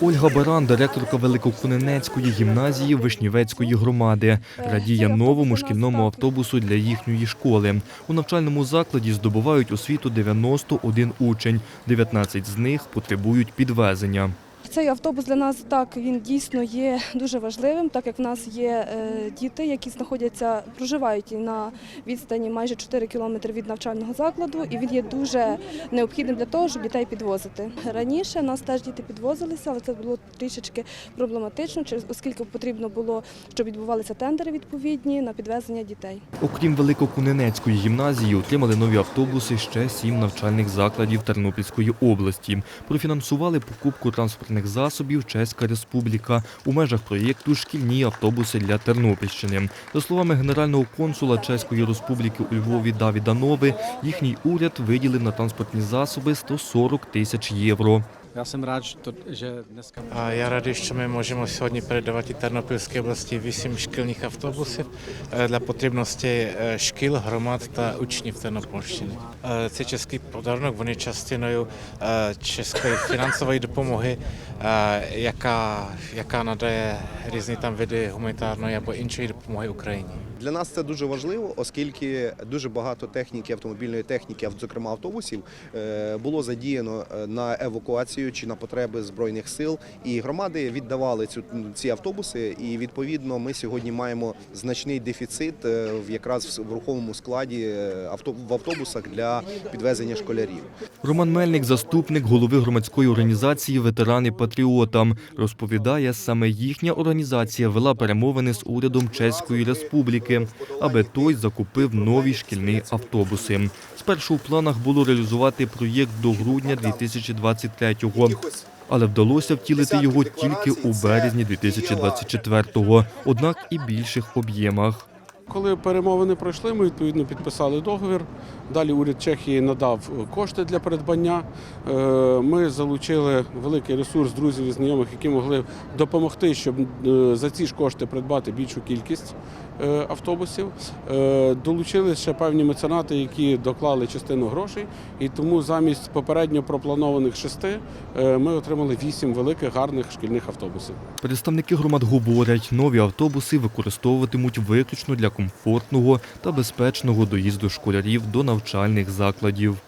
Ольга Баран, директорка Великокуненецької гімназії Вишнівецької громади, радіє новому шкільному автобусу для їхньої школи. У навчальному закладі здобувають освіту 91 учень, 19 з них потребують підвезення. Цей автобус для нас так він дійсно є дуже важливим, так як в нас є е, діти, які знаходяться, проживають на відстані майже 4 кілометри від навчального закладу, і він є дуже необхідним для того, щоб дітей підвозити. Раніше нас теж діти підвозилися, але це було трішечки проблематично, оскільки потрібно було, щоб відбувалися тендери відповідні на підвезення дітей. Окрім Великокуненецької гімназії, отримали нові автобуси ще сім навчальних закладів Тернопільської області. Профінансували покупку транспортних засобів Чеська Республіка у межах проєкту Шкільні автобуси для Тернопільщини. За словами генерального консула Чеської Республіки у Львові Давіда Нови, їхній уряд виділив на транспортні засоби 140 тисяч євро. Já jsem rád, že to- že dneska A já радий, що ми можемо сьогодні передавати Тернопільській області вісім шкільних автобусів е, для потрібності е, шкіл, громад та учнів Тернопільщини. Е, Це чеський подарунок, вони частиною е, чеської фінансової допомоги, е, яка, яка надає різні там види гуманітарної або іншої допомоги Україні. Для нас це дуже важливо, оскільки дуже багато техніки, автомобільної техніки, зокрема автобусів, е, було задіяно е, на евакуацію чи на потреби збройних сил. І громади віддавали цю ці автобуси. І відповідно ми сьогодні маємо значний дефіцит е, в якраз в рухомому складі в автобусах для підвезення школярів. Роман Мельник, заступник голови громадської організації Ветерани Патріотам, розповідає, саме їхня організація вела перемовини з урядом Чеської Республіки, аби той закупив нові шкільні автобуси. Спершу у планах було реалізувати проєкт до грудня 2023-го. Але вдалося втілити його тільки у березні 2024-го, однак і більших об'ємах. Коли перемовини пройшли, ми відповідно підписали договір. Далі уряд Чехії надав кошти для придбання. Е, Ми залучили великий ресурс друзів і знайомих, які могли допомогти, щоб е, за ці ж кошти придбати більшу кількість е, автобусів. Е, Долучили ще певні меценати, які доклали частину грошей. І тому замість попередньо пропланованих шести е, ми отримали вісім великих гарних шкільних автобусів. Представники громад говорять, нові автобуси використовуватимуть виключно для комфортного та безпечного доїзду школярів до навчальних закладів.